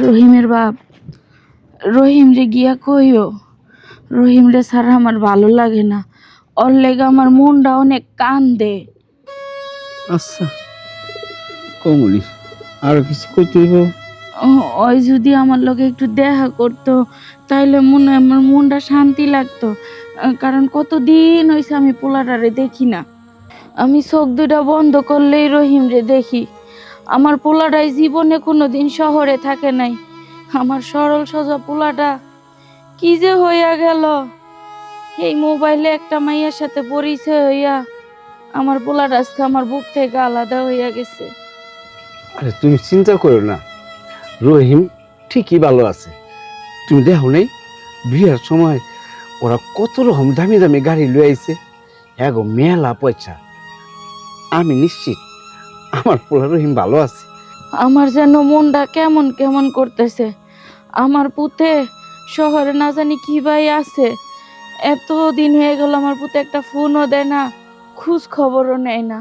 রহিমের বাপ। রহিম রে গিয়া কইও রহিম রে ছাড়া আমার ভালো লাগে না। ওর লেগে আমার মনটা অনেক কান্দে। আচ্ছা কমলি আরও কিছু করতে ওই যদি আমার লগে একটু দেখা করতো তাইলে মনে আমার মনটা শান্তি লাগতো। কারণ কতদিন হয়েছে আমি পোলাটারে দেখি না। আমি চোখ দুটা বন্ধ করলেই রহিম রে দেখি। আমার পোলাটাই জীবনে কোনো দিন শহরে থাকে নাই। আমার সরল সোজা পোলাটা কি যে হইয়া গেল। এই মোবাইলে একটা মাইয়ার সাথে পরিচয় হইয়া আমার পোলাটা আজকে আমার বুক থেকে আলাদা হইয়া গেছে। আরে তুমি চিন্তা করো না। রহিম ঠিকই ভালো আছে। তুমি দেখো নেই, বিয়ের সময় ওরা কত রকম দামি দামি গাড়ি লয়ে এগো মেলা পয়সা। আমি নিশ্চিত আমার পোলা রহিম ভালো আছে। আমার যেন মনটা কেমন কেমন করতেছে। আমার পুতে শহরে না জানি কি ভাই আছে। এত দিন হয়ে গেল আমার পুতে একটা ফোনও দেয় না, খোঁজ খবরও নেয় না।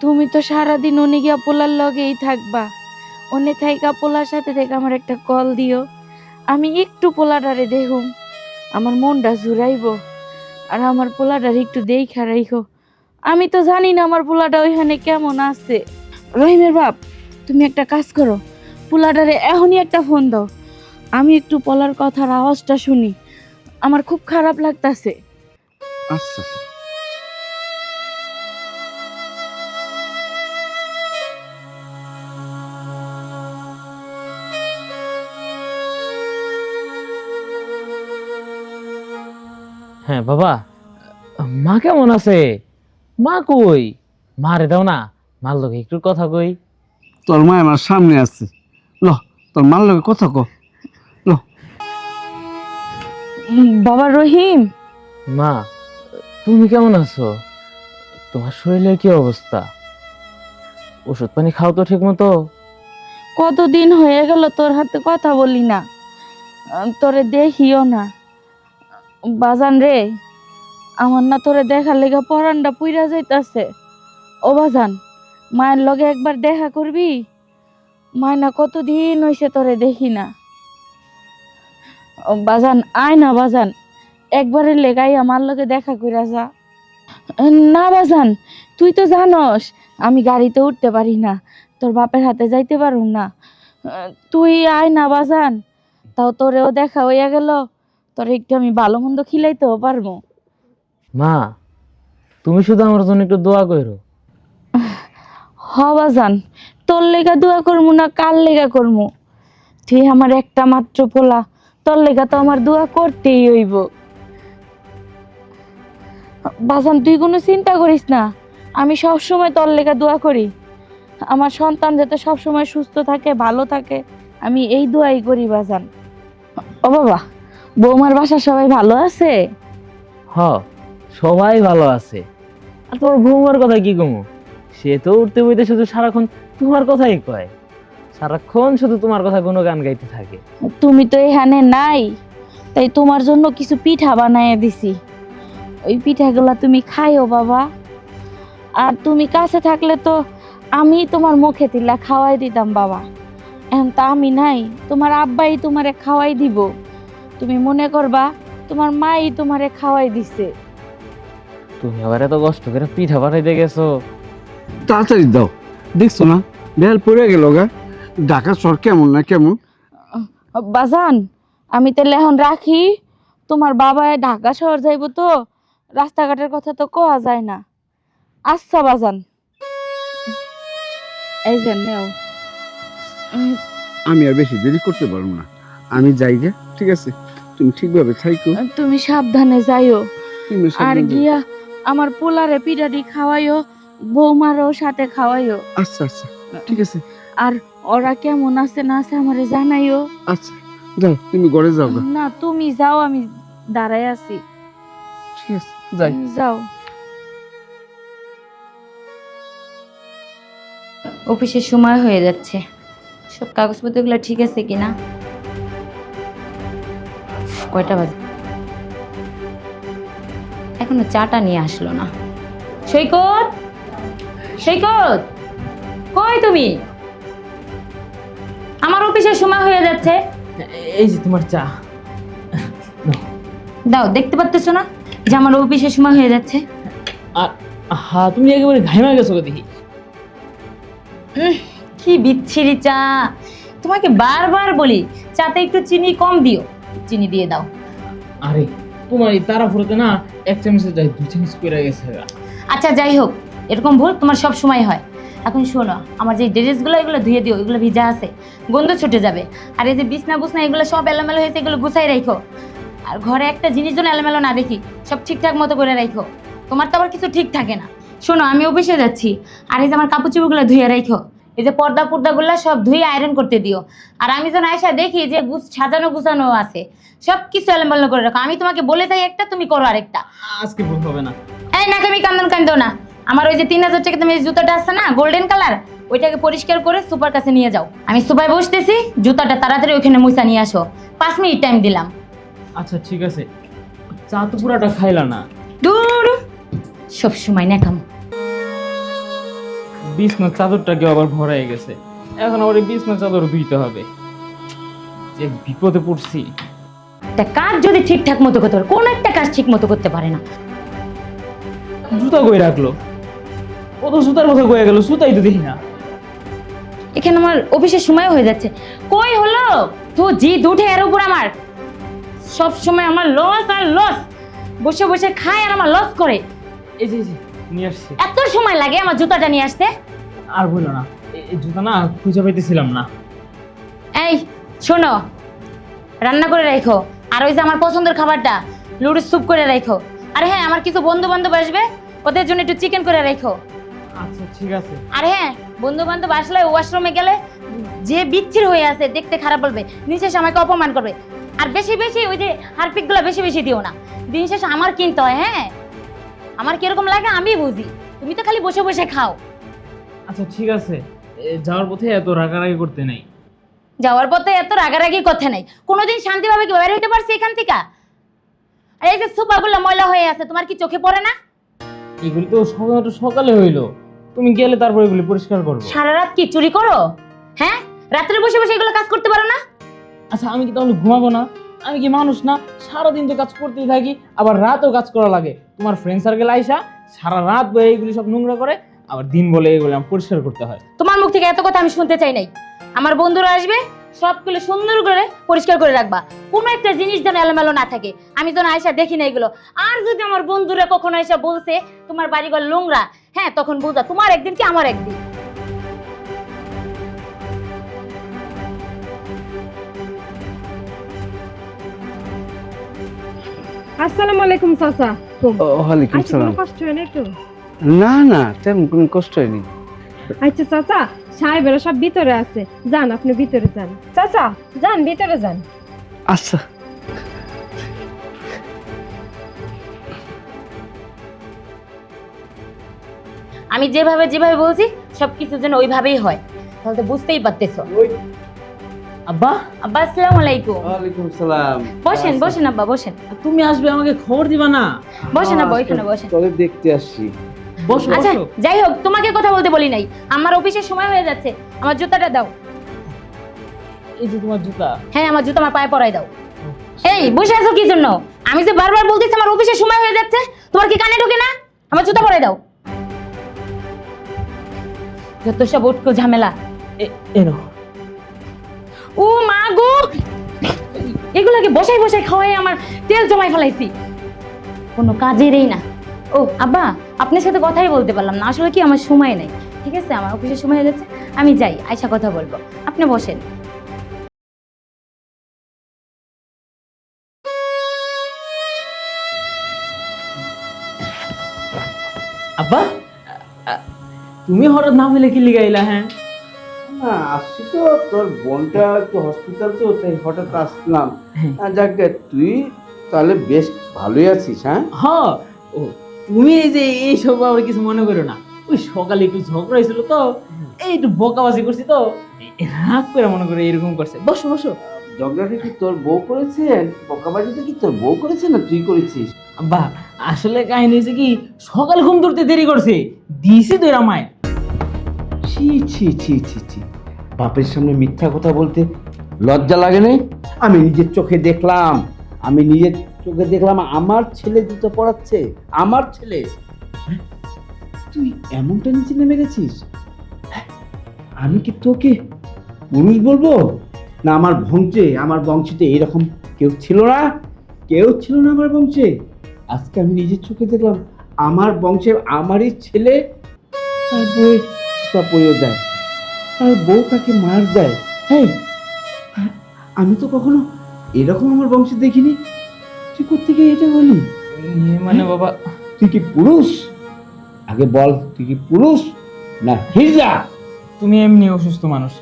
তুমি তো সারাদিন উনি গিয়া পোলার লগেই থাকবা। উনি থাইকা পোলার সাথে থেকে আমার একটা কল দিও। আমি একটু পোলাডারে দেখুম। আমার মনটা জুড়াইব। আর আমার পোলাডারে একটু দেখা রাইখো। আমি তো জানি না আমার পোলাটা ওইখানে কেমন আছে। রহিমের বাপ তুমি একটা কাজ করো। পোলাডারে এখনই একটা ফোন দাও। আমি একটু পলার কথার আওয়াজটা শুনি। আমার খুব খারাপ লাগতাছে। আচ্ছা। হ্যাঁ বাবা। মা কেমন আছে? মা কই? মা রে দাও না। মার লোকে একটু কথা কই। তোর মা আমার সামনে আছে। ল তোর মার লগে কথা ক। ল। বাবা রহিম। মা তুমি কেমন আছো? তোমার শরীরের কি অবস্থা? ওষুধ পানি খাও তো ঠিক মতো কতদিন হয়ে গেল তোর হাতে কথা বলি না। তোরে দেখিও না। বাজান রে আমার না তোরে দেখার লেগে পরানটা পুইরা যাইতাছে। ও বাজান মায়ের লগে একবার দেখা করবি? মায় না কতদিন হইছে তোরে দেখি না। বাজান আয় না বাজান একবারের লেগাই আমার লগে দেখা কইরা যা। না বাজান তুই তো জানস আমি গাড়িতে উঠতে পারি না তোর বাপের হাতে যাইতে পারুম না। তুই আয় না বাজান তাও তোরেও দেখা হইয়া গেল তোর একটু আমি ভালো মন্দ খিলাইতেও পারব। মা তুমি শুধু আমার জন্য একটু দোয়া করো হ বাজান, তোর লেগা দোয়া করমু না কার লেগা করমু? তুই আমার একটা মাত্র পোলা, তোর লেগা তো আমার দোয়া করতেই হইব। বাজান, তুই কোনো চিন্তা করিস না, আমি সব সময় তোর লেগা দোয়া করি। আমার সন্তান যাতে সব সময় সুস্থ থাকে, ভালো থাকে, আমি এই দোয়াই করি বাজান। ও বাবা, বৌমার বাসা সবাই ভালো আছে? হ, সবাই ভালো আছে। আর তোমার বৌমার কথা কি কমু? সে তো উঠতে বইতে শুধু সারাক্ষণ তোমার কথাই কয়। সারাক্ষণ শুধু তোমার কথা কোনো গান গাইতে থাকে। তুমি তো এখানে নাই তাই তোমার জন্য কিছু পিঠা বানায় দিছি। ওই পিঠাগুলা তুমি খাইও বাবা। আর তুমি কাছে থাকলে তো আমি তোমার মুখে তিল্লা খাওয়াই দিতাম বাবা। এখন তা আমি নাই তোমার আব্বাই তোমারে খাওয়াই দিব। তুমি মনে করবা তোমার মাই তোমারে খাওয়াই দিছে। তুমি আবার এত কষ্ট করে পিঠা বানাইতে গেছো। তাড়াতাড়ি দাও। দেখছ না? বেল পড়ে গেল গা। ঢাকা শহর কেমন না কেমন? বাজান আমি তাহলে এখন রাখি। তোমার বাবা ঢাকা শহর যাইব তো রাস্তাঘাটের কথা তো কোয়া যায় না। আচ্ছা বাজান। এই যে নেও। আমি আর বেশি দেরি করতে পারব না। আমি যাই গে ঠিক আছে? তুমি ঠিকভাবে থাইকো। তুমি সাবধানে যাইও। আর গিয়া আমার পোলারে পিঠাটি খাওয়াইও। বৌমারও সাথে খাওয়াইও। আচ্ছা আচ্ছা ঠিক আছে। আর ওরা কেমন আছে না আছে আমারে জানাইও। আচ্ছা যাও তুমি ঘরে যাও না তুমি যাও আমি দাঁড়াই আছি। ঠিক আছে যাই। যাও। অফিসের সময় হয়ে যাচ্ছে। সব কাগজপত্রগুলো ঠিক আছে কিনা? কয়টা বাজে? এখনও চাটা নিয়ে আসলো না। সৈকত! সৈকত কই তুমি? আমার অফিসের সময় হয়ে যাচ্ছে। এই যে তোমার চা। দাও দেখতে পাচ্ছ না? যে আমার অফিসের সময় হয়ে যাচ্ছে। আর হা তুমি একেবারে ঘাইমা গেছো দেখি। কি বিচ্ছিরি চা। তোমাকে বারবার বলি চাতে একটু চিনি কম দিও। চিনি দিয়ে দাও। আরে তোমার এই তারা ফুরোতে না এক চামচে যাই দু চামচ করে গেছে আচ্ছা যাই হোক এরকম ভুল তোমার সব সময় হয়। এখন শোনো আমার যে ড্রেসগুলো এগুলো ধুয়ে দিও এগুলো ভিজা আছে গন্ধ ছুটে যাবে। আর এই যে বিছনা বুছনা এগুলো সব এলোমেলো হয়েছে এগুলো গুছাই রাখো আর ঘরে একটা জিনিস যেন এলোমেলো না দেখি সব ঠিকঠাক মতো করে রাখো তোমার তো আবার কিছু ঠিক থাকে না। শোনো আমি অফিসে যাচ্ছি আর এই যে আমার কাপড় চোপড়গুলো ধুয়ে রাখো এই যে পর্দা পর্দাগুলো সব ধুয়ে আয়রন করতে দিও। আর আমি যেন আয়সা দেখি যে গুছ সাজানো গুছানো আছে। সব কিছু এলোমেলো করে রাখো। আমি তোমাকে বলে যাই একটা তুমি করো আরেকটা। আজকে ভুল হবে না। এই না তুমি কান্দন কান্দো না। আমার ওই যে তিন হাজার টাকা তুমি জুতোটা আছে না গোল্ডেন কালার ওইটাকে পরিষ্কার করে সুপার কাছে নিয়ে যাও। আমি সুপায় বসতেছি জুতাটা তাড়াতাড়ি ওইখানে মুছা নিয়ে আসো। পাঁচ মিনিট টাইম দিলাম। আচ্ছা ঠিক আছে। চা তো পুরাটা খাইলা না। দূর! সব সময় নেকাম বিছনা চাদরটা কেউ আবার ভরাই গেছে। এখন আবার এই বিছনা চাদর ধুইতে হবে। যে বিপদে পড়ছি। তা কাজ যদি ঠিকঠাক মতো করতে পারে কোন একটা কাজ ঠিক মতো করতে পারে না। জুতা কই রাখল? কত জুতার কথা কয়ে গেল জুতাই তো দেখি না। এখানে আমার অফিসের সময় হয়ে যাচ্ছে। কই হলো? তো জি উঠে এর উপর আমার। সব সময় আমার লস আর লস বসে বসে খায় আর আমার লস করে। এই যে এই যে, নিয়ে আসছি। এত সময় লাগে আমার জুতাটা নিয়ে আসতে? আর বলল না এই- এই জুতা না খুঁজে পাইতেছিলাম না। এই শোনো রান্না করে রাখো আর ওই যে আমার পছন্দের খাবারটা লুডুস স্যুপ করে রাখো আর হ্যাঁ আমার কিছু বন্ধু বান্ধব আসবে ওদের জন্য একটু চিকেন করে রাখো আচ্ছা ঠিক আছে। আর হ্যাঁ বন্ধু বান্ধব আসলে ওয়াশরুমে গেলে যে বিচ্ছির হয়ে আছে দেখতে খারাপ বলবে শেষে আমাকে অপমান করবে। আর বেশি বেশি ওই যে হারপিকগুলো বেশি বেশি দিও না। দিন শেষে আমার কিনতে হয় হ্যাঁ? আমার কীরকম লাগে আমি বুঝি তুমি তো খালি বসে বসে খাও। আচ্ছা ঠিক আছে। যাওয়ার পথে এত রাগারাগি করতে নেই। যাওয়ার পথে এত রাগারাগি কথা নাই। কোনোদিন শান্তিভাবে কি বের হইতে পারছি এখান থেকে? আর এই যে সুপাগুলো ময়লা হয়ে আছে তোমার কি চোখে পড়ে না? এগুলি তো সকালে হইল। তুমি গেলে তারপর এগুলি পরিষ্কার করব। সারা রাত কি চুরি করো? হ্যাঁ? রাত্রে বসে বসে এগুলো কাজ করতে পারো না? আচ্ছা আমি কি তাহলে ঘুমাবো না? আমি কি মানুষ না? সারাদিন তো কাজ করতেই থাকি আবার রাতও কাজ করা লাগে। তোমার ফ্রেন্ড সার্কেল আইসা সারা রাত বয়ে এগুলি সব নোংরা করে আবার দিন বলে এগুলো আমি পরিষ্কার করতে হয়। তোমার মুখ থেকে এত কথা আমি শুনতে চাই নাই। আমার বন্ধুরা আসবে সবগুলো সুন্দর করে পরিষ্কার করে রাখবা। কোনো একটা জিনিস যেন এলোমেলো না থাকে। আমি যেন আয়সা দেখি না এগুলো। আর যদি আমার বন্ধুরা কখনো আয়সা বলছে তোমার বাড়িঘর নোংরা হ্যাঁ তখন বুঝা তোমার একদিন কি আমার একদিন? আসসালামু আলাইকুম চাচা। ওয়ালাইকুম আচ্ছা সালাম। কষ্ট হয় না একটু? না না তেমন কোনো কষ্ট হয়নি। আচ্ছা চাচা সাহেবেরা সব ভিতরে আছে। যান আপনি ভিতরে যান। চাচা যান ভিতরে যান। আচ্ছা। আমি যেভাবে যেভাবে বলছি সবকিছু যেন ওইভাবেই হয়। তাহলে তো বুঝতেই পারতেছো। আব্বা আব্বা আসসালামু আলাইকুম। ওয়ালাইকুম সালাম। বসেন বসেন আব্বা বসেন। তুমি আসবে আমাকে খবর দিবা না? বসেন আব্বা ওইখানে বসেন। তবে দেখতে আসছি বসো আচ্ছা যাই হোক তোমাকে কথা বলতে বলি নাই। আমার অফিসের সময় হয়ে যাচ্ছে। আমার জুতাটা দাও। এই যে তোমার জুতা। হ্যাঁ আমার জুতো আমার পায়ে পরাই দাও। এই বসে আছো কি জন্য? আমি যে বারবার বলতেছি আমার অফিসের সময় হয়ে যাচ্ছে তোমার কি কানে ঢোকে না? আমার জুতো পরাই দাও। যত সব উটকো ঝামেলা। এ- এনো ও মা গো! এগুলাকে বসাই বসাই খাওয়াই আমার তেল জমাই ফেলাইছি। কোনো কাজেরই না। ও আব্বা আপনার সাথে কথাই বলতে পারলাম না। আসলে কি আমার সময় নেই? ঠিক আছে আমার অফিসের সময় হয়ে যাচ্ছে। আমি যাই আয়সা কথা বলব। আপনি বসেন। আব্বা তুমি হঠাৎ না হলে কি লিগাইলা হ্যাঁ? না আসছি তো। তোর বোনটা একটু হসপিটাল তো তাই হঠাৎ আসলাম। আহ, যাক তুই তাহলে বেশ ভালোই আছিস হ্যাঁ? হ ও তুমি এই যে এইসব আবার কিছু মনে করো না। ওই সকালে একটু ঝগড়া হয়েছিল তো এই একটু বকাবাজি করছি তো রাগ করে মনে করে এরকম করছে। বসো বসো। ঝগড়াটা কি তোর বউ বকাবাজিটা কি তোর বউ করেছে না তুই করেছিস? বা আসলে কাহিনী হয়েছে কি সকাল ঘুম ধরতে দেরি করছে। দিছি তো এরা মায় ছি ছি ছি ছি ছি। বাপের সামনে মিথ্যা কথা বলতে লজ্জা লাগে নাই? আমি নিজের চোখে দেখলাম। আমি নিজের চোখে দেখলাম আমার ছেলে জুতো পড়াচ্ছে আমার ছেলে? তুই এমনটা নিচে নেমে গেছিস? হ্যাঁ? আমি কি তোকে পুরুষ বলব? না আমার বংশে আমার বংশীতে এরকম কেউ ছিল না? কেউ ছিল না আমার বংশে। আজকে আমি নিজের চোখে দেখলাম আমার বংশে আমারই ছেলে। তার বউয়ের জুতা পরিয়ে দেয় তার বউ তাকে মার দেয়। হ্যাঁ আমি তো কখনো এরকম আমার বংশে দেখিনি। তুই কোথেকে এটা বলি ইয়ে মানে বাবা। তুই কি পুরুষ? আগে বল তুই কি পুরুষ না হিজা তুমি এমনি অসুস্থ মানুষ।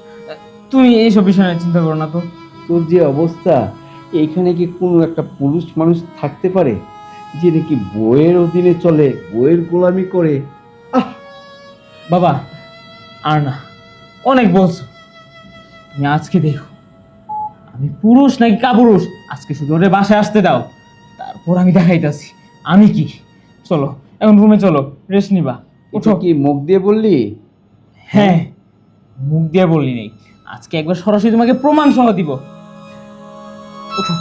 তুমি এইসব বিষয় নিয়ে চিন্তা করো না তো। তোর যে অবস্থা এইখানে কি কোনো একটা পুরুষ মানুষ থাকতে পারে যে নাকি বইয়ের অধীনে চলে বইয়ের গোলামি করে? আহ! বাবা আর না অনেক বলছো। তুমি আজকে দেখো আমি পুরুষ নাকি কাপুরুষ? আজকে শুধু ওরে বাসায় আসতে দাও। তারপর আমি দেখাইতাছি। আমি কি? চলো এখন রুমে চলো রেস্ট নিবা। উঠো। কি মুখ দিয়ে বললি? হ্যাঁ মুখ দিয়ে বললি নেই। আজকে একবার সরাসরি তোমাকে প্রমাণ সহ দিব। উঠো।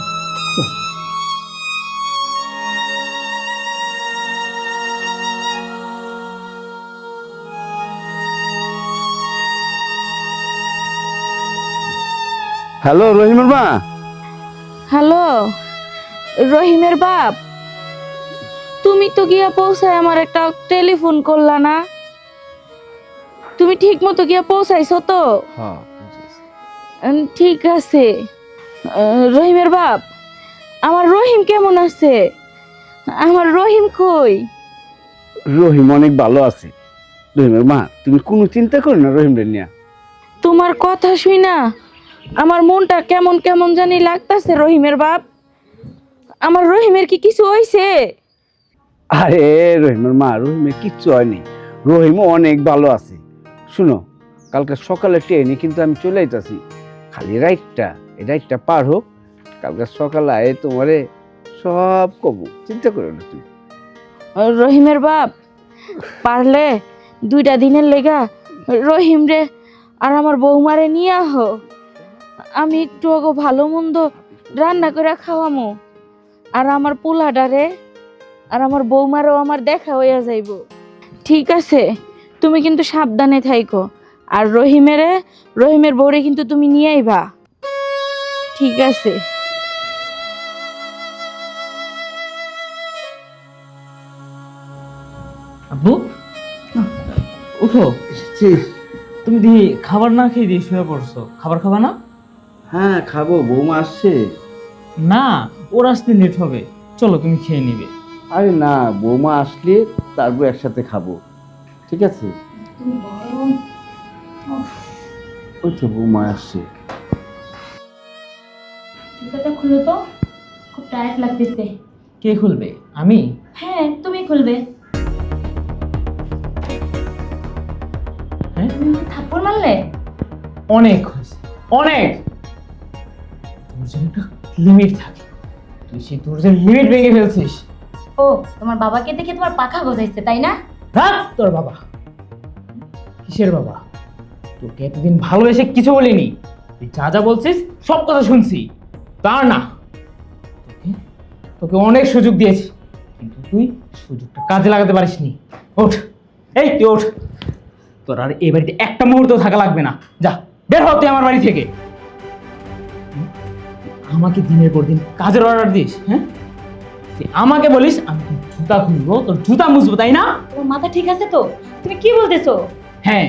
হ্যালো রহিমের মা। হ্যালো। রহিমের বাপ? তুমি তো গিয়া পৌঁছায় আমার একটা টেলিফোন করলা না। তুমি ঠিক মতো গিয়া পৌঁছাইছো তো? হ্যাঁ ঠিক আছে। রহিমের বাপ আমার রহিম কেমন আছে? আমার রহিম কই? রহিম অনেক ভালো আছে। রহিমের মা তুমি কোনো চিন্তা করো না রহিমরে নিয়ে। তোমার কথা শুই না আমার মনটা কেমন কেমন জানি লাগতাছে রহিমের বাপ। আমার রহিমের কি কিছু হইছে? আরে রহিমের মা রহিমের কিচ্ছু হয়নি। রহিমও অনেক ভালো আছে। শুনো কালকে সকালে ট্রেনে কিন্তু আমি চলে আইতাছি। খালি রাইটটা এই রাইটটা পার হোক কালকে সকালে আয়ে তোমারে সব কবু চিন্তা করো না তুমি। রহিমের বাপ পারলে দুইটা দিনের লেগা রহিম রে আর আমার বৌমারে নিয়ে আহো। আমি একটু ভালো মন্দ রান্না করে খাওয়ামো। আর আমার পোলাডারে আর আমার বৌমারও আমার দেখা হইয়া যাইব। ঠিক আছে তুমি কিন্তু সাবধানে থাইকো। আর রহিমেরে রহিমের বউরে কিন্তু তুমি নিয়ে আইবা। ঠিক আছে। আব্বু? উঠো। তুমি দি খাবার না খেয়ে দিয়ে শুয়ে পড়ছো। খাবার খাবা না? হ্যাঁ খাব। বৌমা আসছে। না। ওর আসতে লেট হবে। চলো তুমি খেয়ে নিবে। আরে না বৌমা আসলে তারপর একসাথে খাব। ঠিক আছে? ওই তো বৌমা আসছে। জুতাটা খুলো তো খুব টায়ার্ড লাগতেছে। কে খুলবে? আমি? হ্যাঁ তুমি খুলবে। হ্যাঁ? তুমি আমাকে থাপ্পড় মারলে? অনেক হয়েছে অনেক। একটা লিমিট থাকে। তুই সেই লিমিট ভেঙে ফেলছিস। ও তোমার বাবাকে দেখে তোমার পাখা গজাইছে তাই না? তোর বাবা। কিসের বাবা? তোকে এতদিন ভালোবেসে কিছু বলিনি। তুই যা যা বলছিস সব কথা শুনছি। তা না। তোকে তোকে অনেক সুযোগ দিয়েছি কিন্তু তুই সুযোগটা কাজে লাগাতে পারিসনি। ওঠ। এই তুই ওঠ। তোর আর এই বাড়িতে একটা মুহূর্ত থাকা লাগবে না। যা বের হ তুই আমার বাড়ি থেকে? আমাকে দিনের পর দিন কাজের অর্ডার দিস হ্যাঁ? তুই আমাকে বলিস আমি তোর জুতা খুলবো তোর জুতা মুছবো তাই না? তোমার মাথা ঠিক আছে তো? তুমি কি বলতেছো? হ্যাঁ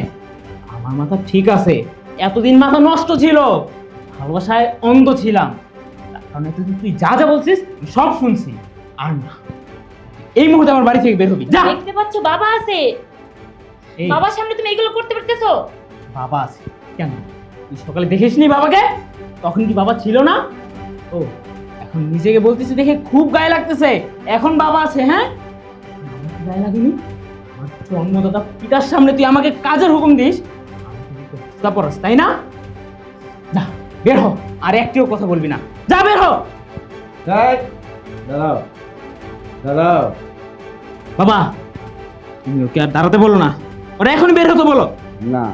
আমার মাথা ঠিক আছে। এতদিন মাথা নষ্ট ছিল ভালোবাসায় অন্ধ ছিলাম। কারণে এতদিন তুই যা যা বলছিস আমি সব শুনছি। আর না এই মুহূর্তে আমার বাড়ি থেকে বের হবি যা। দেখতে পাচ্ছ বাবা আছে। এই, বাবার সামনে তুমি এগুলো করতে পারতেছো? বাবা আছে কেন? তুই সকালে দেখিসনি বাবাকে? তখন কি বাবা ছিল না? ও এখন নিজেকে বলতেছি দেখে খুব গায়ে লাগতেছে। এখন বাবা আছে হ্যাঁ? গায়ে লাগেনি? জন্মদাতা পিতার সামনে তুই আমাকে কাজের হুকুম দিস। পরাস তাই না? যা বের হ আর একটিও কথা বলবি না। যা বের হ! দাঁড়াও দাঁড়াও। বাবা তুমি ওকে আর দাঁড়াতে বলো না। ওরা এখন বের হতে বলো। না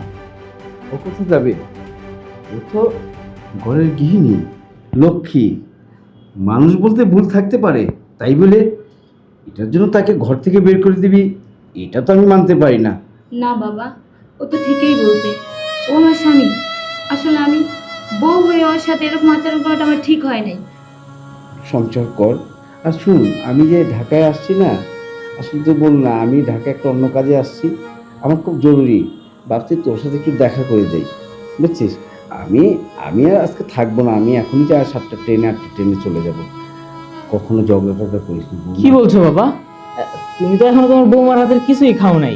ও কোথায় যাবে? ও তো ঘরের গৃহিণী। লক্ষ্মী। মানুষ বলতে ভুল থাকতে পারে তাই বলে এটার জন্য তাকে ঘর থেকে বের করে দিবি এটা তো আমি মানতে পারি না। না বাবা ও তো ঠিকই বলছে। ও আমার স্বামী। আসলে আমি বউ হয়ে ওর সাথে এরকম আচরণ করাটা আমার ঠিক হয় নাই। সংসার কর। আর শুন আমি যে ঢাকায় আসছি না আসলে তো বল না আমি ঢাকায় একটা অন্য কাজে আসছি। আমার খুব জরুরি। ভাবছি তোর সাথে একটু দেখা করে যাই বুঝছিস? আমি আমি আর আজকে থাকব না আমি এখনই যা সাতটা ট্রেনে আটটা ট্রেনে চলে যাব। কখনো ঝগড়া টগড়া করিস না কি বলছো বাবা? তুমি তো এখনও তোমার বৌমার হাতের কিছুই খাও নাই।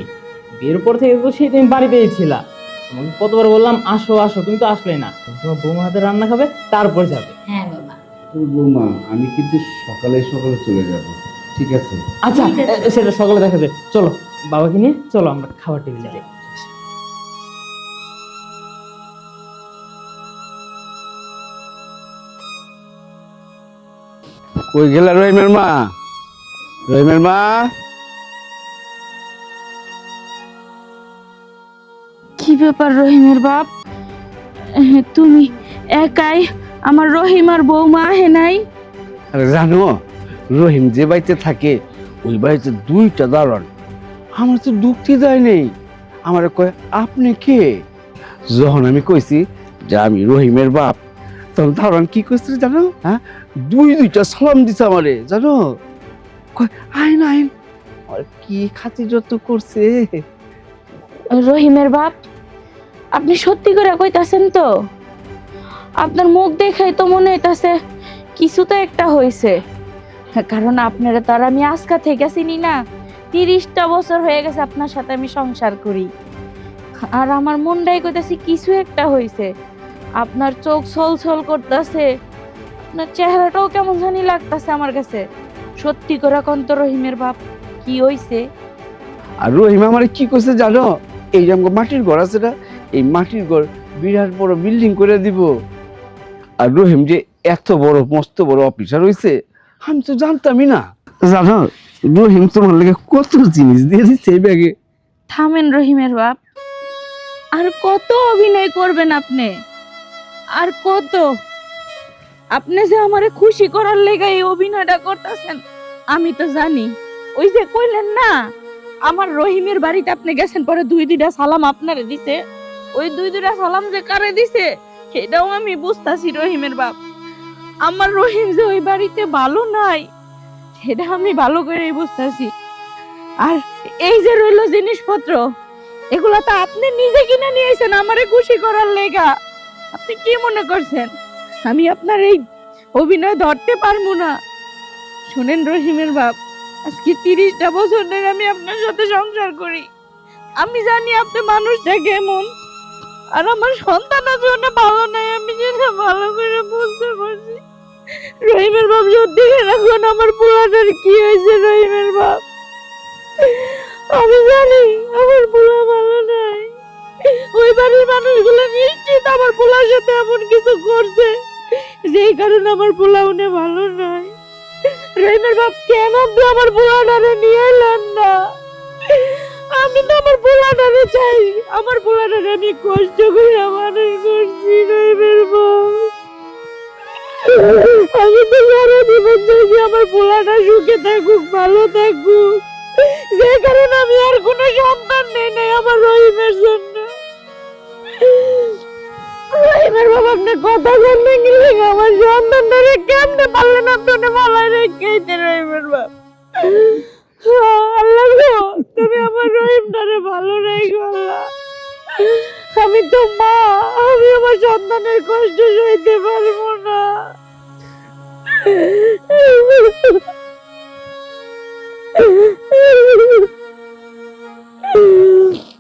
বিয়ের পর থেকে তো সেই তুমি বাড়ি পেয়েছিলা তোমাকে কতবার বললাম আসো আসো তুমি তো আসলে না। তুমি তোমার বৌমার হাতে রান্না খাবে তারপর যাবে। হ্যাঁ বাবা। তোর বৌমা আমি কিন্তু সকালে সকালে চলে যাব ঠিক আছে? আচ্ছা সেটা সকালে দেখা যায় চলো বাবাকে নিয়ে চলো আমরা খাবার টেবিলে যাই। কই গেলা রহিমের মা? রহিমের মা? কি ব্যাপার রহিমের বাপ? তুমি একাই আমার রহিম আর বৌমা আহে নাই? আরে জানো রহিম যে বাড়িতে থাকে ওই বাড়িতে দুইটা দারণ আমার তো দুঃখটি দেয় নেই। আমার কয় আপনি কে? যখন আমি কইছি যে আমি রহিমের বাপ তখন দারণ কি কইছিল জানো? হ্যাঁ? দুই দুইটা সালাম দিছে আমারে, জানো? আইন আইন। আর কি খাতির যত্ন করছে? রহিমের বাপ, আপনি সত্যি করে কইতাছেন তো? আপনার মুখ দেখাই তো মনে হইতাছে কিছু তো একটা হয়েছে কারণ আপনারা তো আর আমি আজকা থেকে চিনি না। তিরিশটা বছর হয়ে গেছে আপনার সাথে আমি সংসার করি। আর আমার মনটাই কইতাছে কিছু একটা হয়েছে আপনার চোখ ছল ছল করতেছে। আপনার চেহারাটাও কেমন জানি লাগতাছে আমার কাছে। সত্যি করে কন্ত রহিমের বাপ কি হইছে? আর রহিম আমার কি করছে জানো? এই যে আমাকে মাটির ঘর আছে না এই মাটির ঘর বিরাট বড় বিল্ডিং করে দিব। আর রহিম যে এত বড় মস্ত বড় অফিসার হইছে আমি তো জানতামই না। জানো রহিম তোমার লাগে কত জিনিস দিয়ে দিচ্ছে এই ব্যাগে। থামেন রহিমের বাপ আর কত অভিনয় করবেন আপনি? আর কত? আপনি যে আমারে খুশি করার লেগে এই অভিনয়টা করতেছেন, আমি তো জানি। ওই যে কইলেন না, আমার রহিমের বাড়িতে আপনি গেছেন, পরে দুই দুইটা সালাম আপনারে দিছে। ওই দুই দুইটা সালাম যে কারে দিছে, সেটাও আমি বুঝতাছি রহিমের বাপ। আমার রহিম যে ওই বাড়িতে ভালো নাই, সেটা আমি ভালো করেই বুঝতাছি। আর এই যে রইল জিনিসপত্র, এগুলো তো আপনি নিজে কিনে নিয়েছেন, আমারে খুশি করার লেগা। আপনি কি মনে করছেন? আমি আপনার এই অভিনয় ধরতে পারব না। শোনেন রহিমের বাপ, আজকে তিরিশটা বছর ধরে আমি আপনার সাথে সংসার করি। আমি জানি আপনি মানুষটা কেমন, আর আমার সন্তানের জন্য ভালো নাই, আমি যেটা ভালো করে বুঝতে পারছি। রহিমের বাপ সত্যি এখন আমার পোলাটার কি হয়েছে রহিমের বাপ? আমি জানি আমার পোলা ভালো নাই। ওই বাড়ির মানুষগুলো নিশ্চিত আমার পোলার সাথে এমন কিছু করছে। যেই কারণে আমার পোলা উনি ভালো নাই রহিমের বাপ কেন আপনি আমার পোলাটারে নিয়ে এলেন না? আমি তো আমার পোলাটারে চাই। আমার পোলাটারে আমি কষ্ট করে মানুষ করছি রহিমের বাপ আমি তো সারা জীবন চাইছি আমার পোলাটা সুখে থাকুক, ভালো থাকুক। যে কারণে আমি আর কোনো সন্তান নেই নাই আমার রহিমের জন্য। রহিমের বাবা, আপনি কথা জানবেন গেলে আমার সন্তান ধরে কেমনে পারলেন আপনি বলাই রেখেছে রহিমের বাপ আল্লাহ গো, তুমি আমার রহিম ধরে ভালো রেখো, আল্লাহ। আমি তো মা, আমি আমার সন্তানের কষ্ট সইতে পারব না। Ooh.